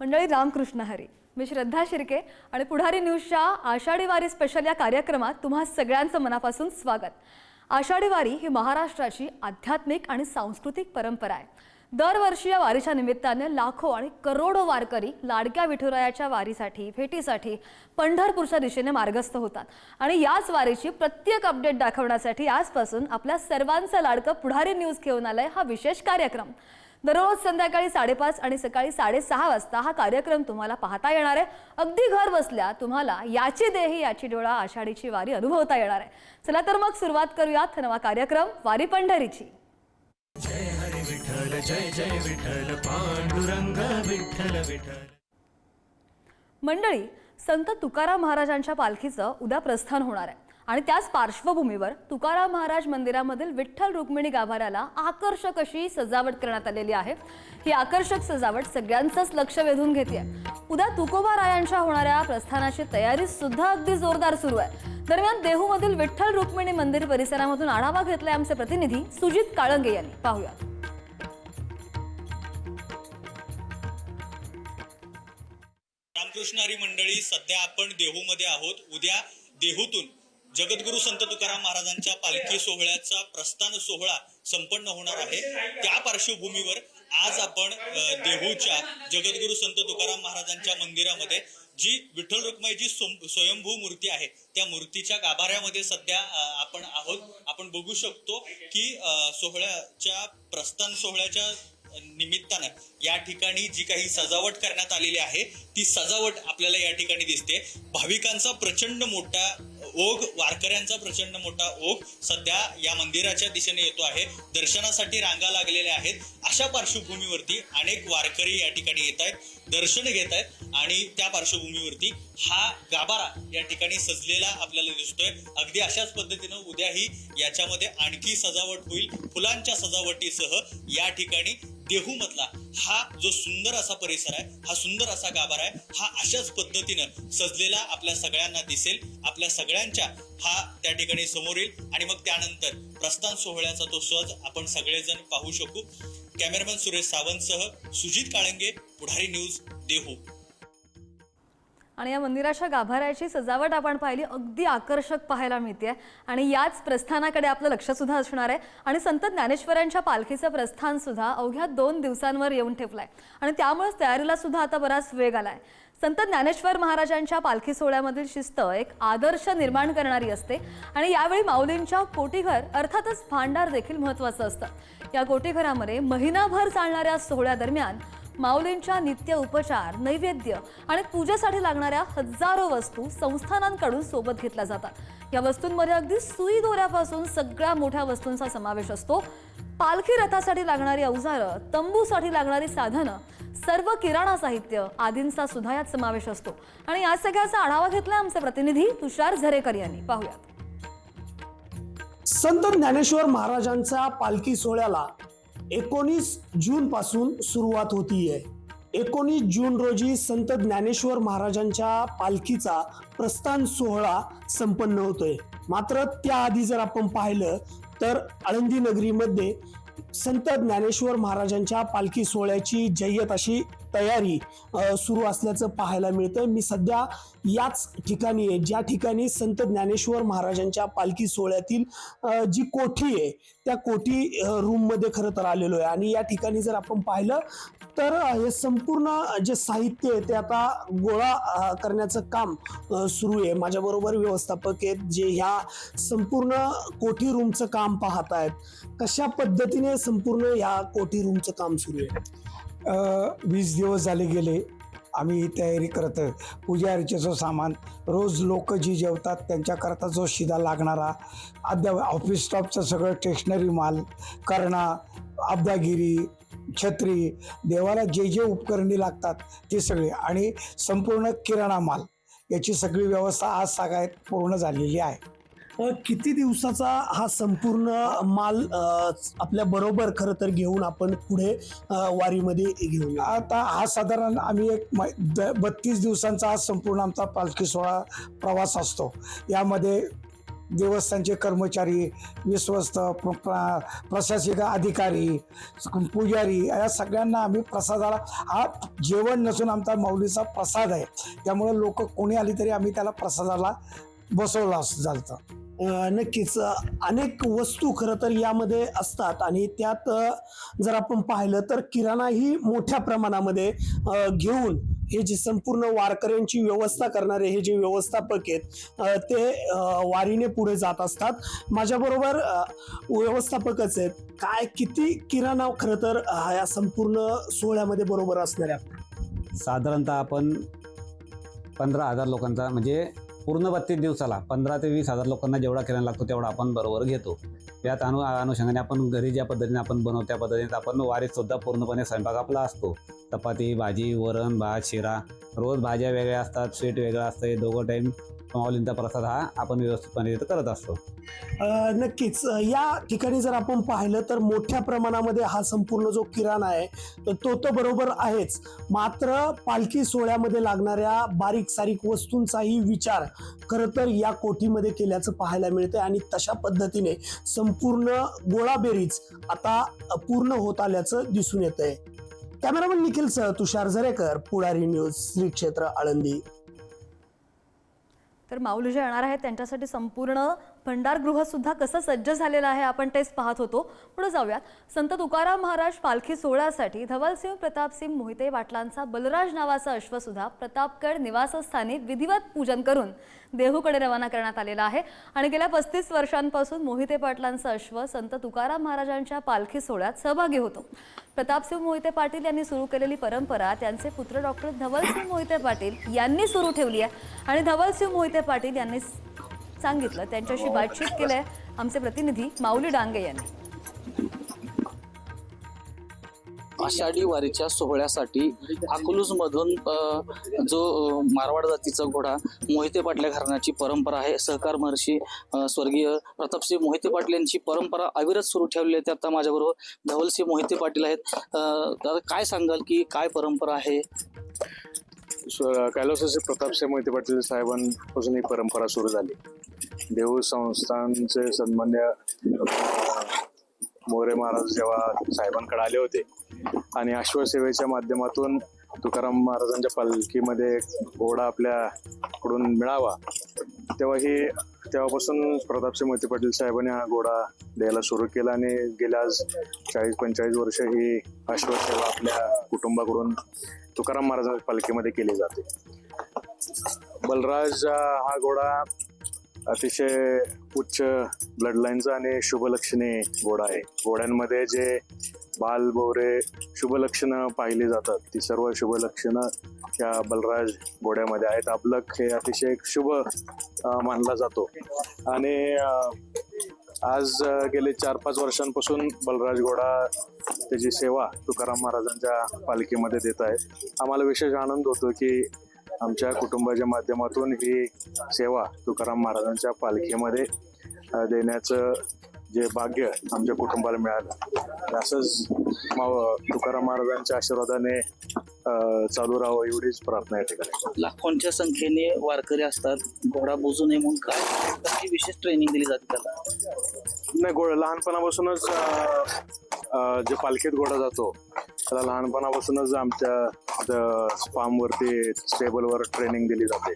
मंडळी रामकृष्ण हरी. मी श्रद्धा शिर्के आणि पुढारी न्यूजच्या आषाढी वारी स्पेशल या कार्यक्रमात तुम्हा सगळ्यांचं मनापासून स्वागत. आषाढी वारी ही महाराष्ट्राची आध्यात्मिक आणि सांस्कृतिक परंपरा आहे. दरवर्षी या वारीच्या निमित्ताने लाखो आणि करोडो वारकरी लाडक्या विठुरायाच्या वारीसाठी भेटीसाठी पंढरपूरच्या दिशेने मार्गस्थ होतात. आणि याच वारीची प्रत्येक अपडेट दाखवण्यासाठी आजपासून आपल्या सर्वांचं लाडकं पुढारी न्यूज घेऊन आलंय हा विशेष कार्यक्रम. दररोज संध्याकाळी साडेपाच आणि सकाळी साडेसहा वाजता हा कार्यक्रम तुम्हाला पाहता येणार आहे. अगदी घर बसल्या तुम्हाला याची देही याची डोळा आषाढीची वारी अनुभवता येणार आहे. चला तर मग सुरुवात करूयात नवा कार्यक्रम वारी पंढरीची. जय हरी विठ्ठल जय जय विठ्ठल पांडुरंग विठ्ठल विठ्ठल मंडळी संत तुकाराम महाराजांच्या पालखीचं उद्या प्रस्थान होणार आहे. आणि त्याच पार्श्वभूमीवर तुकाराम महाराज मंदिरामधील विठ्ठल रुक्मिणी गाभाऱ्याला आकर्षक अशी सजावट करण्यात आलेली आहे. ही आकर्षक सजावट सगळ्यांचंच लक्ष वेधून घेते उद्या तुकोबा रायांच्या होणाऱ्या प्रस्थानाची तयारी सुद्धा अगदी जोरदार सुरू आहे. दरम्यान देहूमधील विठ्ठल रुक्मिणी मंदिर परिसरामधून आढावा घेतलाय आमचे प्रतिनिधी सुजित काळंगे यांनी. पाहूया. रामकृष्ण हरी मंडळी सध्या आपण देहूमध्ये आहोत. उद्या देहूतून जगद्गुरु संत तुकाराम महाराजांच्या पालखी सोहळ्याचा प्रस्थान सोहळा संपन्न होणार आहे. त्या पार्श्वभूमीवर आज आपण देहूच्या जगद्गुरु संत तुकाराम महाराजांच्या मंदिरामध्ये जी विठ्ठल रुक्माईची जी स्वयंभू मूर्ती आहे त्या मूर्तीच्या गाभाऱ्यामध्ये सध्या आपण आहोत. आपण बघू शकतो की सोहळ्याच्या प्रस्थान सोहळ्याच्या निमित्तानं या ठिकाणी जी काही सजावट करण्यात आलेली आहे ती सजावट आपल्याला या ठिकाणी दिसते. भाविकांचा प्रचंड मोठा ओघ वारकऱ्यांचा प्रचंड मोठा ओघ सध्या या मंदिराच्या दिशेने येतो आहे. दर्शनासाठी रांगा लागलेल्या आहेत. अशा पार्श्वभूमीवरती अनेक वारकरी या ठिकाणी येत आहेत. दर्शन घेत आहेत आणि त्या पार्श्वभूमीवरती हा गाभारा या ठिकाणी सजलेला आपल्याला दिसतोय. अगदी अशाच पद्धतीनं उद्याही याच्यामध्ये आणखी सजावट होईल. फुलांच्या सजावटीसह या ठिकाणी देहू मधला हा जो सुंदर असा परिसर आहे हा सुंदर असा गाभारा आहे हा अशाच पद्धतीनं सजलेला आपल्या सगळ्यांना दिसेल. आपल्या सगळ्यांच्या हा त्या ठिकाणी समोर येईल आणि मग त्यानंतर प्रस्थान सोहळ्याचा तो सज आपण सगळेजण पाहू शकू. कॅमेरामॅन सुरेश सावंतसह सुजित काळंगे पुढारी न्यूज देहू. आणि या मंदिराच्या गाभाऱ्याची सजावट आपण पाहिली अगदी आकर्षक पाहायला मिळते आणि याच प्रस्थानाकडे आपलं लक्ष सुद्धा असणार आहे. आणि संत ज्ञानेश्वरांच्या पालखीचं प्रस्थान सुद्धा अवघ्या दोन दिवसांवर येऊन ठेपलाय. आणि त्यामुळेच तयारीला सुद्धा आता बराच वेग आलाय. संत ज्ञानेश्वर महाराजांच्या पालखी सोहळ्यामधील शिस्त एक आदर्श निर्माण करणारी असते. आणि यावेळी माऊलींच्या कोटीघर अर्थातच भांडार देखील महत्त्वाचं असतं. या कोटीघरामध्ये महिनाभर चालणाऱ्या सोहळ्यादरम्यान माऊलींच्या नित्य उपचार नैवेद्य आणि पूजेसाठी लागणाऱ्या हजारो वस्तू संस्थानांकडून सोबत घेतल्या जातात. या वस्तूंमध्ये अगदी सुई दोऱ्यापासून सगळ्या मोठ्या वस्तूंचा समावेश असतो. पालखी रथासाठी लागणारी अवजारं तंबूसाठी लागणारी साधनं सर्व किराणा साहित्य आदींचा सुद्धा यात समावेश असतो. आणि या सगळ्याचा आढावा घेतला आमचे प्रतिनिधी तुषार झरेकर यांनी. पाहूयात. संत ज्ञानेश्वर महाराजांच्या पालखी सोहळ्याला एकोणीस जून पासून सुरुवात होतीये. एकोणीस जून रोजी संत ज्ञानेश्वर महाराजांच्या पालखीचा प्रस्थान सोहळा संपन्न होतोय. मात्र त्याआधी जर आपण पाहिलं तर आळंदी नगरीमध्ये संत ज्ञानेश्वर महाराजांच्या पालखी सोहळ्याची जय्यत अशी तयारी सुरू असल्याचं पाहायला मिळतं मी सध्या याच ठिकाणी आहे ज्या ठिकाणी संत ज्ञानेश्वर महाराजांच्या पालखी सोहळ्यातील जी कोठी आहे त्या कोठी रूममध्ये खरं तर आलेलो आहे. आणि या ठिकाणी जर आपण पाहिलं तर हे संपूर्ण जे साहित्य आहे ते आता गोळा करण्याचं काम सुरू आहे. माझ्याबरोबर व्यवस्थापक आहेत जे ह्या संपूर्ण कोठी रूमचं काम पाहत आहेत. कशा पद्धतीने संपूर्ण या कोठी रूमचं काम सुरू आहे? वीस दिवस झाले गेले. आम्ही तयारी करत आहे. पूजा अर्चेचं सामान रोज लोक जी जेवतात त्यांच्याकरता जो शिदा लागणारा अद्या ऑफिस स्टॉपचं सगळं स्टेशनरी माल करणा अब्दागिरी छत्री देवाला जे जे उपकरणे लागतात ते सगळे आणि संपूर्ण किराणा माल. याची सगळी व्यवस्था आज सगळ्यात पूर्ण झालेली आहे. किती दिवसाचा हा संपूर्ण माल आपल्या बरोबर खरं तर घेऊन आपण पुढे वारीमध्ये घेऊन आता हा साधारण आम्ही एक बत्तीस दिवसांचा हा संपूर्ण आमचा पालखी सोहळा प्रवास असतो. यामध्ये देवस्थानचे कर्मचारी विश्वस्त प्र- प्रशासकीय अधिकारी पुजारी या सगळ्यांना आम्ही प्रसादाला हा जेवण नसून आमचा माऊलीचा प्रसाद आहे. त्यामुळे लोक कोणी आली तरी आम्ही त्याला प्रसादाला बसवलं असं झालं नक्कीच. अनेक वस्तू खरं तर यामध्ये असतात आणि त्यात जर आपण पाहिलं तर किराणाही मोठ्या प्रमाणामध्ये घेऊन हे जे संपूर्ण वारकऱ्यांची व्यवस्था करणारे हे जे व्यवस्थापक आहेत ते वारीने पुढे जात असतात. माझ्याबरोबर व्यवस्थापकच आहेत. काय किती किराणा खरं तर या संपूर्ण सोहळ्यामध्ये बरोबर असणाऱ्या? साधारणतः आपण पंधरा हजार लोकांचा म्हणजे पूर्ण बत्तीस दिवसाला पंधरा ते वीस हजार लोकांना जेवढा किराणा लागतो तेवढा आपण बरोबर घेतो. त्यात अनु अनुषंगाने आपण घरी ज्या पद्धतीने आपण बनवतो त्या पद्धतीने आपण वारीत सुद्धा पूर्णपणे स्वयंपाक आपला असतो. चपाती भाजी वरण भात शिरा रोज भाज्या वेगळ्या असतात स्वीट वेगळं असतं हे दोघं टाईम माऊलींचा प्रसाद हा आपण व्यवस्थितपणे इथं करत असतो. नक्कीच. या ठिकाणी जर आपण पाहिलं तर मोठ्या प्रमाणामध्ये हा संपूर्ण जो किराणा आहे तर तो तर बरोबर आहेच. मात्र पालखी सोहळ्यामध्ये लागणाऱ्या बारीक सारीक वस्तूंचाही विचार खरं तर या कोठीमध्ये केल्याचं पाहायला मिळतंय आणि तशा पद्धतीने संपूर्ण गोळाबेरीज आता पूर्ण होत आल्याचं दिसून येतंय. कॅमेरामन निखिल सह तुषार झरेकर पुढारी न्यूज श्री क्षेत्र आळंदी. तर माऊली जे येणार आहेत त्यांच्यासाठी संपूर्ण भंडारगृह सुद्धा कसं सज्ज झालेलं आहे आपण तेच पाहत होतो. पुढे जाऊयात. संत तुकाराम महाराज पालखी सोहळ्यासाठी धवलसिंह प्रतापसिंह मोहिते पाटलांचा बलराज नावाचा अश्वसुद्धा प्रतापगड निवासस्थानी विधिवत पूजन करून देहूकडे रवाना करण्यात आलेला आहे. आणि गेल्या पस्तीस वर्षांपासून मोहिते पाटलांचा अश्व संत तुकाराम महाराजांच्या पालखी सोहळ्यात सहभागी होतो. प्रतापसिंह मोहिते पाटील यांनी सुरू केलेली परंपरा त्यांचे पुत्र डॉक्टर धवलसिंह मोहिते पाटील यांनी सुरू ठेवली आहे. आणि धवलसिंह मोहिते पाटील यांनी सांगितलं त्यांच्याशी बातचीत केलंय आमचे प्रतिनिधी माऊली डांगे यांनी. आषाढी वारीच्या सोहळ्यासाठी अकलूज मधून जो मारवाड जातीचा घोडा मोहिते पाटल्या घराण्याची परंपरा आहे सहकार महर्षी स्वर्गीय प्रतापसिंह मोहिते पाटील यांची परंपरा अविरत सुरू ठेवली आहे आता माझ्याबरोबर धवलसिंह मोहिते पाटील आहेत. काय सांगाल की काय परंपरा आहे? कैलासाचे प्रतापसिंह मोहिते पाटील साहेबांपासून ही परंपरा सुरू झाली. देऊळ संस्थांचे सन्मान्य मोरे महाराज जेव्हा साहेबांकडे आले होते आणि अश्वसेवेच्या माध्यमातून तुकाराम महाराजांच्या पालखीमध्ये घोडा आपल्याकडून मिळावा तेव्हा ही तेव्हापासून प्रतापसिंह मोहिते पाटील साहेबांनी हा घोडा द्यायला सुरू केला आणि गेल्या चाळीस पंचेचाळीस वर्ष ही अश्वसेवा आपल्या कुटुंबाकडून तुकाराम महाराजांच्या पालखीमध्ये केली जाते. बलराज हा घोडा अतिशय उच्च ब्लड लाईनचा आणि शुभलक्षणी घोडा आहे. घोड्यांमध्ये जे बाल बोरे शुभलक्षणं पाहिली जातात ती सर्व शुभलक्षणं या बलराज घोड्यामध्ये आहेत. अबलक हे अतिशय शुभ मानला जातो. आणि आज गेले चार पाच वर्षांपासून बलराज घोडा त्याची सेवा तुकाराम महाराजांच्या पालखीमध्ये देत आहे आम्हाला विशेष आनंद होतो की आमच्या कुटुंबाच्या माध्यमातून ही सेवा तुकाराम महाराजांच्या पालखीमध्ये देण्याचं जे भाग्य आमच्या कुटुंबाला मिळालं. असंच तुकाराम महाराजांच्या आशीर्वादाने चालू राहावं एवढीच प्रार्थना या ठिकाणी. लाखोंच्या संख्येने वारकरी असतात घोडा बुजू नये म्हणून काय? विशेष ट्रेनिंग दिली जाते त्याला? नाही घोडा लहानपणापासूनच जे पालखीत घोडा जातो त्याला लहानपणापासूनच आमच्या फार्मवरती स्टेबलवर ट्रेनिंग दिली जाते.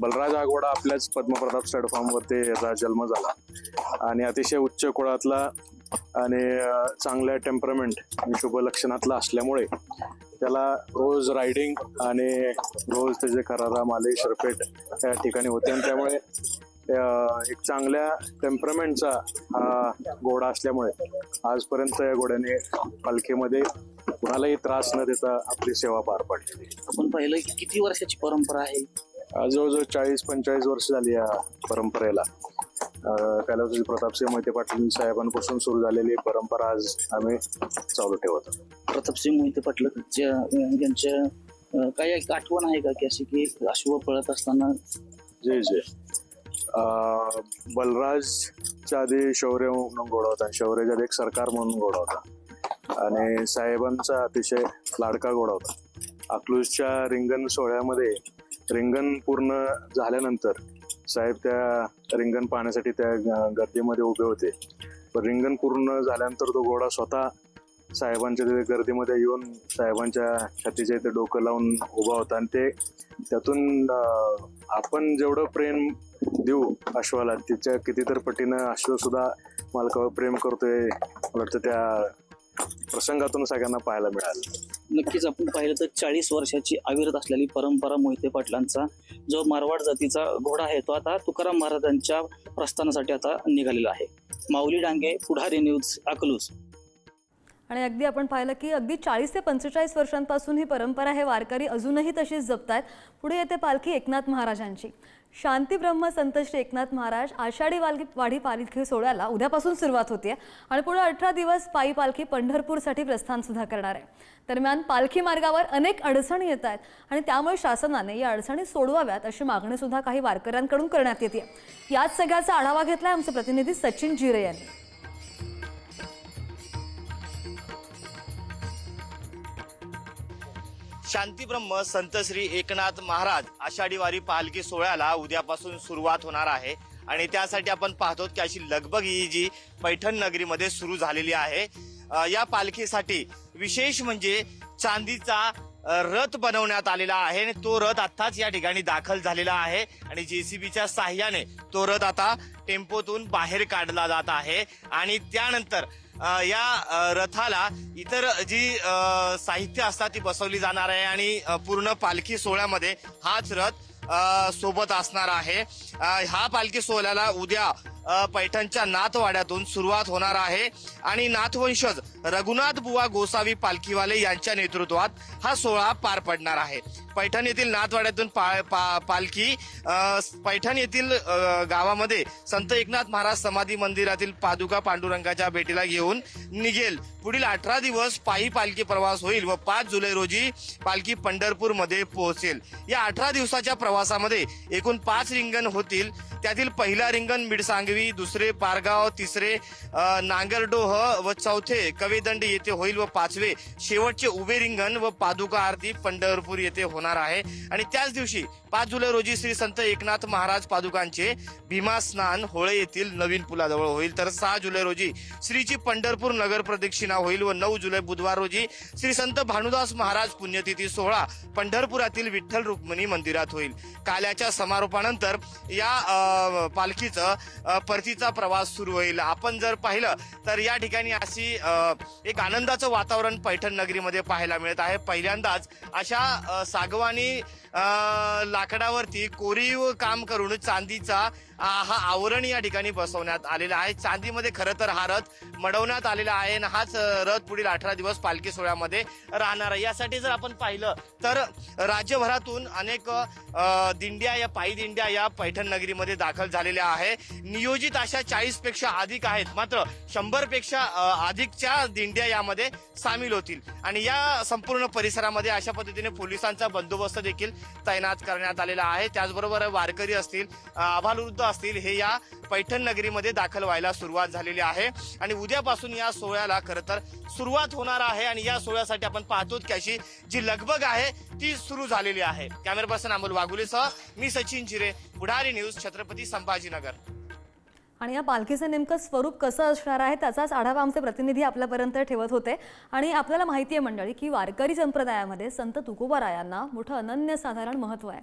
बलराज हा घोडा आपल्याच पद्मप्रताप स्टड फार्मवरती याचा जन्म झाला. आणि अतिशय उच्च कुळातला आणि चांगल्या टेम्परमेंट आणि शुभ लक्षणातला असल्यामुळे त्याला रोज रायडिंग आणि रोज त्याचे करारा माले शरपेट या ठिकाणी होते. आणि त्यामुळे एक चांगल्या टेम्परमेंटचा हा घोडा असल्यामुळे आजपर्यंत या घोड्याने पालखीमध्ये कुणालाही त्रास न देता आपली सेवा पार पाडली आपण पाहिलं की किती वर्षाची परंपरा आहे? जवळजवळ चाळीस पंचेचाळीस वर्ष झाली या परंपरेला. कैलासजी प्रतापसिंह मोहिते पाटील साहेबांपासून सुरू झालेली परंपरा आज आम्ही चालू ठेवत प्रतापसिंह मोहिते पाटील यांच्या काही एक आठवण आहे का? की अशी की अश्व पळत असताना जे जे. बलराजच्या आधी शौर्य म्हणून घोडा होता शौर्याच्या आधी एक सरकार म्हणून घोडा होता आणि साहेबांचा अतिशय लाडका गोडा होता अकलूजच्या रिंगण सोहळ्यामध्ये रिंगण पूर्ण झाल्यानंतर साहेब त्या रिंगण पाहण्यासाठी त्या ग- गर्दीमध्ये उभे होते. पण रिंगण पूर्ण झाल्यानंतर तो घोडा स्वतः साहेबांच्या तिथे गर्दीमध्ये येऊन साहेबांच्या छातीच्या इथे डोकं लावून उभा होता आणि ते त्यातून आपण जेवढं प्रेम देऊ अश्वाला तिच्या कितीतर पटीनं अश्व सुद्धा मालकावर प्रेम करतोय मला वाटतं त्या प्रसंगातून सगळ्यांना पाहायला मिळालं. नक्कीच आपण पाहिलं तर चाळीस वर्षाची अविरत असलेली परंपरा मोहिते पाटलांचा जो मारवाड जातीचा घोडा आहे तो आता तुकाराम महाराजांच्या प्रस्थानासाठी आता निघालेला आहे. माऊली डांगे पुढारी न्यूज अकलूज. आणि अगदी आपण पाहिलं की अगदी चाळीस ते पंचेचाळीस वर्षांपासून ही परंपरा हे वारकरी अजूनही तशीच जपतायत. पुढे येते पालखी एकनाथ महाराजांची. शांती ब्रह्म संत श्री एकनाथ महाराज आषाढी वालकी वाढी पालखी सोहळ्याला उद्यापासून सुरुवात होते आणि पुढे अठरा दिवस पायी पालखी पंढरपूरसाठी प्रस्थानसुद्धा करणार आहे. दरम्यान पालखी मार्गावर अनेक अडचणी येत आहेत आणि त्यामुळे शासनाने या अडचणी सोडवाव्यात अशी मागणीसुद्धा काही वारकऱ्यांकडून करण्यात येते याच सगळ्याचा आढावा घेतलाय आमचे प्रतिनिधी सचिन जिरे यांनी. शांतीब्रह्म संत श्री एकनाथ महाराज आषाढी वारी पालखी सोहळ्याला उद्यापासून सुरुवात होणार आहे. आणि त्यासाठी आपण पाहतो की अशी लगबग ही जी पैठण नगरीमध्ये सुरू झालेली आहे. या पालखीसाठी विशेष म्हणजे चांदीचा रथ बनवण्यात आलेला आहे आणि तो रथ आत्ताच या ठिकाणी दाखल झालेला आहे. आणि जेसीबीच्या साह्याने तो रथ आता टेम्पोतून बाहेर काढला जात आहे. आणि त्यानंतर या रथाला इतर जी साहित्य असतात ती बसवली जाणार आहे आणि पूर्ण पालखी सोहळ्यामध्ये हाच रथ सोबत असणार आहे. ह्या हा पालखी सोहळ्याला उद्या पैठणच्या नाथवाड्यातून सुरुवात होणार आहे. आणि नाथवंशज रघुनाथ बुवा गोसावी पालखीवाले यांच्या नेतृत्वात हा सोहळा पार पडणार आहे. पैठण येथील नाथवाड्यातून पा, पा, पालखी पैठण येथील गावामध्ये संत एकनाथ महाराज समाधी मंदिरातील पादुका पांडुरंगाच्या भेटीला घेऊन निघेल. पुढील अठरा दिवस पायी पालखी प्रवास होईल व पाच जुलै रोजी पालखी पंढरपूरमध्ये पोहोचेल. या अठरा दिवसाच्या प्रवासामध्ये एकूण पाच रिंगण होतील. त्यातील पहिला रिंगण मिडसांगवी दुसरे पारगाव तिसरे नांगरडोह व चौथे कवेदंड येथे होईल व पाचवे शेवटचे उभे रिंगण व पादुका आरती पंढरपूर येथे होणार आहे. आणि त्याच दिवशी पाच जुलै रोजी श्री संत एकनाथ महाराज पादुकांचे भीमा स्नान होळे येथील नवीन पुलाजवळ होईल. तर सहा जुलै रोजी श्रीची पंढरपूर नगर प्रदक्षिणा होईल व नऊ जुलै बुधवार रोजी श्री संत भानुदास महाराज पुण्यतिथी सोहळा पंढरपुरातील विठ्ठल रुक्मिणी मंदिरात होईल. काल्याच्या समारोपानंतर या पालखीचं परतीचा प्रवास सुरू होईल. आपण जर पाहिलं तर या ठिकाणी अशी एक आनंदाचं वातावरण पैठण नगरीमध्ये पाहायला मिळत आहे. पहिल्यांदाच अशा सागवानी लाकडावरती कोरीव काम करून चांदीचा हा आवरण या ठिकाणी बसवण्यात आलेला आहे. चांदीमध्ये खरं तर हा रथ मडवण्यात आलेला आहे आणि हाच रथ पुढील अठरा दिवस पालखी सोहळ्यामध्ये राहणार आहे. यासाठी जर आपण पाहिलं तर राज्यभरातून अनेक दिंड्या या पायी दिंड्या या पैठण नगरीमध्ये दाखल झालेल्या आहे. नियोजित अशा चाळीसपेक्षा अधिक आहेत. मात्र शंभरपेक्षा अधिकच्या दिंड्या यामध्ये सामील होतील. आणि या संपूर्ण परिसरामध्ये अशा पद्धतीने पोलिसांचा बंदोबस्त देखील तैनात करण्यात आलेला आहे. त्याचबरोबर वारकरी असतील आभालवृद्ध असतील हे या पैठण नगरीमध्ये दाखल व्हायला सुरुवात झालेली आहे. आणि उद्यापासून या सोहळ्याला खरं तर सुरुवात होणार आहे आणि या सोहळ्यासाठी आपण पाहतो की अशी जी लगबग आहे ती सुरू झालेली आहे. कॅमेरा पर्सन अमोल वाघुलेसह मी सचिन चिरे बुढारी न्यूज छत्रपती संभाजीनगर. आणि या पालखीचं नेमकं स्वरूप कसं असणार आहे त्याचाच आढावा आमचे प्रतिनिधी आपल्यापर्यंत ठेवत होते. आणि आपल्याला माहिती आहे मंडळी की वारकरी संप्रदायामध्ये संत तुकोबारायांना मोठं अनन्यसाधारण महत्त्व आहे.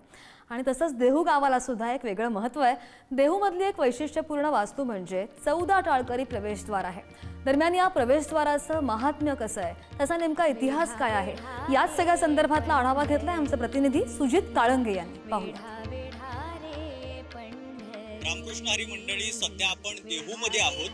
आणि तसंच देहू गावाला सुद्धा एक वेगळं महत्त्व आहे. देहूमधली एक वैशिष्ट्यपूर्ण वास्तू म्हणजे चौदा टाळकरी प्रवेशद्वार आहे. दरम्यान या प्रवेशद्वाराचं महात्म्य कसं आहे? त्याचा नेमका इतिहास काय आहे? याच सगळ्या संदर्भातला आढावा घेतलाय आमचे प्रतिनिधी सुजित काळंगे यांनी. पाहूया. रामकृष्ण हरी मंडळी सध्या आपण देहूमध्ये आहोत.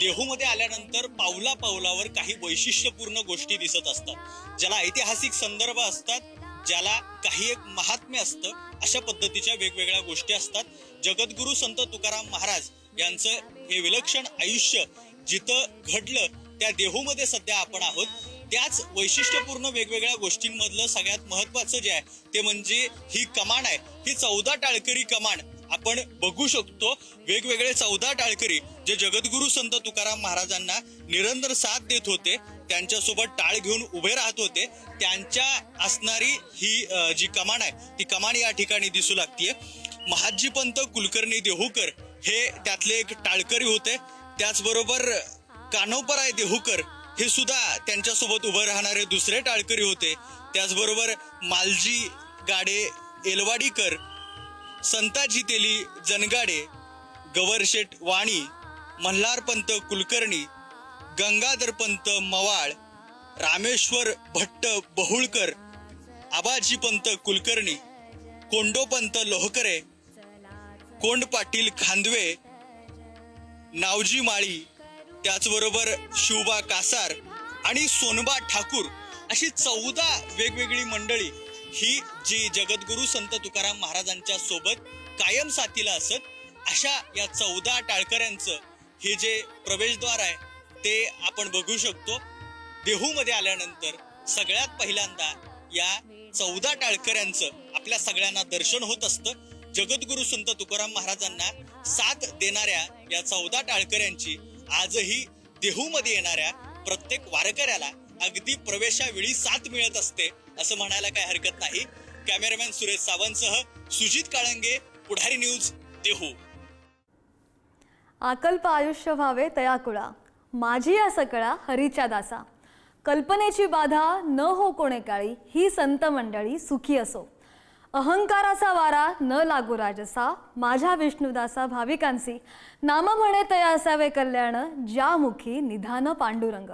देहूमध्ये आल्यानंतर पावला पावलावर काही वैशिष्ट्यपूर्ण गोष्टी दिसत असतात ज्याला ऐतिहासिक संदर्भ असतात ज्याला काही एक महात्म्य असतं अशा पद्धतीच्या वेगवेगळ्या गोष्टी असतात. जगद्गुरु संत तुकाराम महाराज यांचं हे विलक्षण आयुष्य जिथं घडलं त्या देहूमध्ये सध्या आपण आहोत. त्याच वैशिष्ट्यपूर्ण वेगवेगळ्या गोष्टींमधलं सगळ्यात महत्वाचं जे आहे ते म्हणजे ही कमान आहे. ही चौदा टाळकरी कमान. आपण बघू शकतो वेगवेगळे चौदा टाळकरी जे जगद्गुरु संत तुकाराम महाराजांना निरंतर साथ देत होते त्यांच्यासोबत टाळ घेऊन उभे राहत होते. त्यांच्या असणारी ही जी कमान आहे ती कमान या ठिकाणी दिसू लागतीये. महाजीपंत कुलकर्णी देहूकर हे त्यातले एक टाळकरी होते. त्याचबरोबर कानोपराय देहूकर हे सुद्धा त्यांच्यासोबत उभं राहणारे दुसरे टाळकरी होते. त्याचबरोबर मालजी गाडे एलवाडीकर संताजी तेली जनगाडे गवरशेठ वाणी मल्हारपंत कुलकर्णी गंगाधरपंत मवाळ रामेश्वर भट्ट बहुळकर आबाजीपंत कुलकर्णी कोंडोपंत लोहकरे कोंड पाटील खांदवे नावजी माळी त्याचबरोबर शिवबा कासार आणि सोनबा ठाकूर अशी चौदा वेगवेगळी मंडळी ही जी जगद्गुरु संत तुकाराम महाराजांच्या सोबत कायम साथीला असत अशा या चौदा टाळकऱ्यांचं हे जे प्रवेशद्वार आहे ते आपण बघू शकतो. देहूमध्ये आल्यानंतर सगळ्यात पहिल्यांदा या चौदा टाळकऱ्यांचं आपल्या सगळ्यांना दर्शन होत असतं. जगद्गुरु संत तुकाराम महाराजांना साथ देणाऱ्या या चौदा टाळकऱ्यांची आजही देहूमध्ये येणाऱ्या प्रत्येक वारकऱ्याला अगदी प्रवेशावेळी साथ मिळत असते असं म्हणायला काय हरकत नाही. कॅमेरामॅन सुरेश सावंतसह सुजित काळंगे पुढारी न्यूज देहू. आकल्प आयुष्य व्हावे तयाकुळा माझी या सकळा हरीच्या दासा. कल्पनेची बाधा न हो कोणे काळी ही संत मंडळी सुखी असो. अहंकाराचा वारा न लागू राजसा माझ्या विष्णुदासा भाविकांसी. नाम म्हणे तया असावे कल्याण ज्यामुखी निधान पांडुरंग.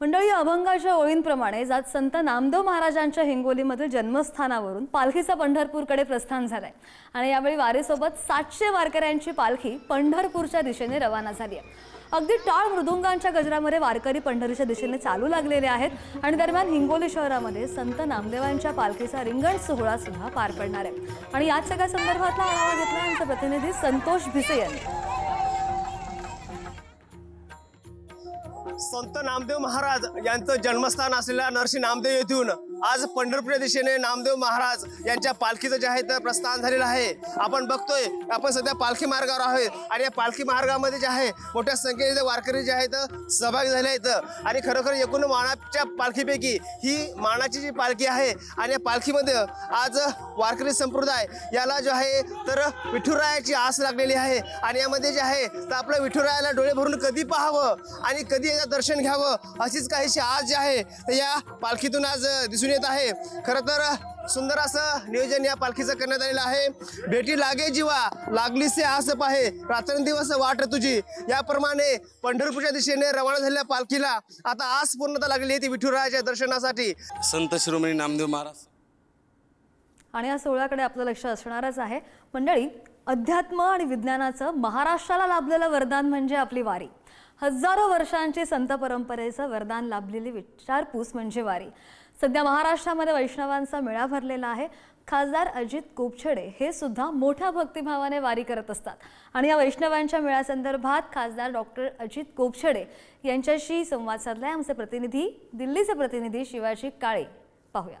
मंडळी अभंगाच्या ओळींप्रमाणे जात संत नामदेव महाराजांच्या हिंगोलीमधील जन्मस्थानावरून पालखीचं पंढरपूरकडे प्रस्थान झालंय. आणि यावेळी वारीसोबत सातशे वारकऱ्यांची पालखी पंढरपूरच्या दिशेने रवाना झाली आहे. अगदी टाळ मृदुंगांच्या गजरामध्ये वारकरी पंढरीच्या दिशेने चालू लागलेले आहेत आणि दरम्यान हिंगोली शहरामध्ये संत नामदेवांच्या पालखीचा रिंगण सोहळा सुद्धा पार पडणार आहे. आणि याच सगळ्या संदर्भातला आढावा घेतला आमचे प्रतिनिधी संतोष भिसे यांनी. संत नामदेव महाराज यांचं जन्मस्थान असलेल्या नरसी नामदेव येथून आज पंढरपूरच्या दिशेने नामदेव महाराज यांच्या पालखीचं जे आहे तर प्रस्थान झालेलं आहे. आपण बघतोय आपण सध्या पालखी मार्गावर आहोत आणि या पालखी मार्गामध्ये जे आहे मोठ्या संख्येने वारकरी जे आहेत सहभागी झाले आहेत. आणि खरोखर एकूण मानाच्या पालखीपैकी ही मानाची जी पालखी आहे आणि या पालखीमध्ये आज वारकरी संप्रदाय याला जो आहे तर विठुरायाची आस लागलेली आहे. आणि यामध्ये जे आहे तर आपल्या विठुरायाला डोळे भरून कधी पाहावं आणि कधी एकदा दर्शन घ्यावं अशीच काहीशी आज जे आहे तर या पालखीतून आज दिसून येत आहे. खरं तर सुंदर असं नियोजन या पालखीचं करण्यात आलेलं आहे. भेटी लागे जीवा लागलीसे आस पाहे रात्रंदिवस वाट तुझी. याप्रमाणे पंढरपूरच्या दिशेने रवाना झालेल्या पालखीला आता आस पूर्णता लागलेली आहे ती विठुरायाच्या दर्शनासाठी. संत शिरोमणी नामदेव महाराज. आणि या सोहळ्याकडे आपलं लक्ष असणारच आहे. मंडळी अध्यात्म आणि विज्ञानाचं महाराष्ट्राला लाभलेलं वरदान म्हणजे आपली वारी. हजारो वर्षांची संत परंपरेचं वरदान लाभलेली विचारपूस म्हणजे वारी. सध्या महाराष्ट्रामध्ये वैष्णवांचा मेळा भरलेला आहे. खासदार अजित कोपछडे हे सुद्धा मोठ्या भक्तिभावाने वारी करत असतात. आणि या वैष्णवांच्या मेळ्यासंदर्भात खासदार डॉक्टर अजित कोपछडे यांच्याशी संवाद साधलाय. आमचे प्रतिनिधी दिल्लीचे प्रतिनिधी शिवाजी काळे. पाहूया.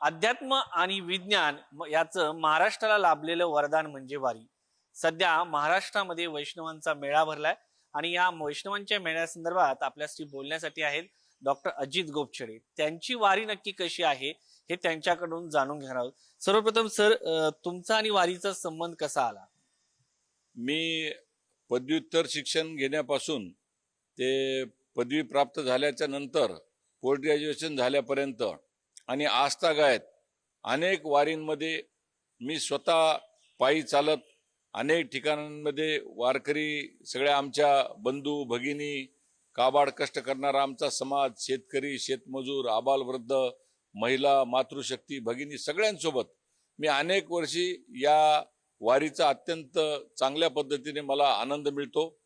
अध्यात्म आणि विज्ञान याचं महाराष्ट्राला लाभलेलं वरदान म्हणजे वारी. सध्या महाराष्ट्रामध्ये वैष्णवांचा मेळा भरलाय. आणि या वैष्णवांच्या मेळ्यासंदर्भात आपल्याशी बोलण्यासाठी आहेत डॉक्टर अजित गोपछडे त्यांची वारी नक्की कशी आहे हे त्यांच्याकडून जाणून घेणार आहोत. सर्वप्रथम सर तुमचा आणि वारीचा संबंध कसा आला? मी पदव्युत्तर शिक्षण घेण्यापासून ते पदवी प्राप्त झाल्याच्यानंतर पोस्ट ग्रॅज्युएशन झाल्यापर्यंत आणि आजतागायत अनेक वारींमध्ये मी स्वतः पायी चालत अनेक ठिकाणांमध्ये वारकरी सगळ्या आमच्या बंधू भगिनी काबाड कष्ट करणारा आमचा समाज शेतकरी शेतमजूर आबालवृद्ध महिला मातृशक्ती भगिनी सगळ्यांसोबत मी अनेक वर्षी या वारीचा अत्यंत चांगल्या पद्धतीने मला आनंद मिळतो.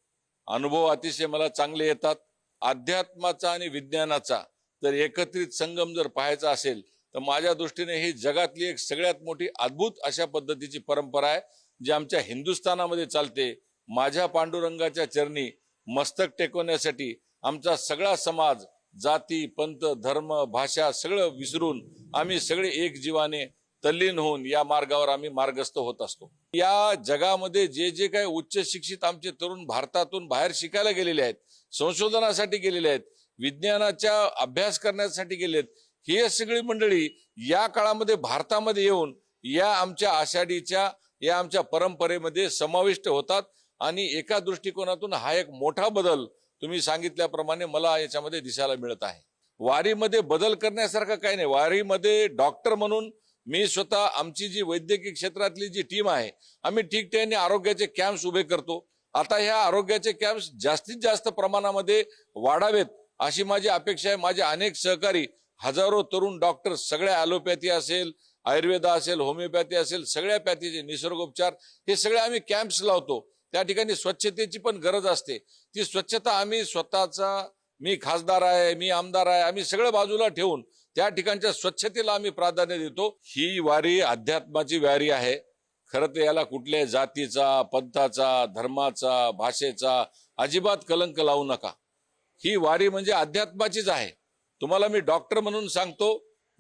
अनुभव अतिशय मला चांगले येतात. अध्यात्माचा आणि विज्ञानाचा जर एकत्रित संगम जर पाहायचा असेल तर माझ्या दृष्टीने ही जगातली एक सगळ्यात मोठी अद्भुत अशा पद्धतीची परंपरा आहे जी आमच्या हिंदुस्थानामध्ये चालते. माझ्या पांडुरंगाच्या चरणी मस्तक टेकवण्यासाठी आमचा सगळा समाज जाती पंत धर्म भाषा सगळं विसरून आम्ही सगळे एक जीवाने तल्लीन होऊन या मार्गावर आम्ही मार्गस्थ होत असतो. या जगामध्ये जे जे काही उच्च शिक्षित आमचे तरुण भारतातून बाहेर शिकायला गेलेले आहेत संशोधनासाठी गेलेले आहेत विज्ञानाच्या अभ्यास करण्यासाठी गेले आहेत ही सगळी मंडळी या काळामध्ये भारतामध्ये येऊन या आमच्या आषाढीच्या या आमच्या परंपरेमध्ये समाविष्ट होतात. आणि एका दृष्टिकोनातून हा एक मोठा बदल तुम्ही सांगितल्याप्रमाणे मला याच्यामध्ये दिसायला मिळत आहे. वारीमध्ये बदल करण्यासारखं काही नाही. वारीमध्ये डॉक्टर म्हणून मी स्वतः आमची जी वैद्यकीय क्षेत्रातली जी टीम आहे आम्ही ठिकठिकाणी आरोग्याचे कॅम्प्स उभे करतो. आता ह्या आरोग्याचे कॅम्प्स जास्तीत जास्त प्रमाणामध्ये वाढावेत अशी माझी अपेक्षा आहे. माझे अनेक सहकारी हजारो तरुण डॉक्टर सगळ्या ॲलोपॅथी असेल आयुर्वेदा असेल होमिओपॅथी असेल सगळ्या पॅथीचे निसर्गोपचार हे सगळे आम्ही कॅम्प्स लावतो. त्या ठिकाणी स्वच्छतेची पण गरज असते. ती स्वच्छता आम्ही स्वतःचा मी खासदार आहे मी आमदार आहे आम्ही सगळं बाजूला ठेवून त्या ठिकाणच्या स्वच्छतेला आम्ही प्राधान्य देतो. ही वारी अध्यात्माची वारी आहे. खरं तर याला कुठल्याही जातीचा पंथाचा धर्माचा भाषेचा अजिबात कलंक लावू नका. ही वारी म्हणजे अध्यात्माचीच आहे. तुम्हाला मी डॉक्टर म्हणून सांगतो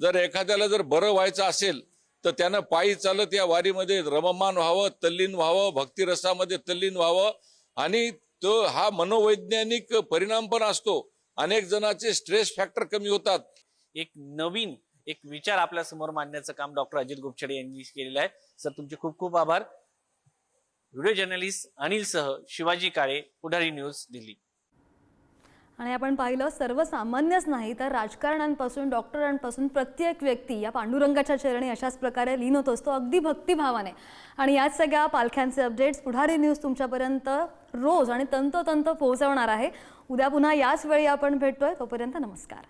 जर एखाद्याला जर बरं व्हायचं असेल तर त्यानं पायी चालत या वारीमध्ये रममान व्हावं तल्लीन व्हावं भक्तिरसामध्ये तल्लीन व्हावं. आणि तो हा मनोवैज्ञानिक परिणाम पण असतो. अनेक जणांचे स्ट्रेस फॅक्टर कमी होतात. एक नवीन एक विचार आपल्यासमोर मांडण्याचं काम डॉक्टर अजित गोपछडे यांनी केलेलं आहे. सर तुमचे खूप खूप आभार. व्हिडिओ जर्नलिस्ट अनिल सह शिवाजी काळे पुढारी न्यूज दिल्ली. आणि आपण पाहिलं सर्वसामान्यच नाही तर राजकारण्यांपासून डॉक्टरांपासून प्रत्येक व्यक्ती या पांडुरंगाच्या चरणी अशाच प्रकारे लीन होत असतो अगदी भक्तिभावाने. आणि याच सगळ्या पालख्यांचे अपडेट्स पुढारी न्यूज तुमच्यापर्यंत रोज आणि तंतोतंत पोहोचवणार आहे. उद्या पुन्हा याच वेळी आपण भेटतोय तोपर्यंत नमस्कार.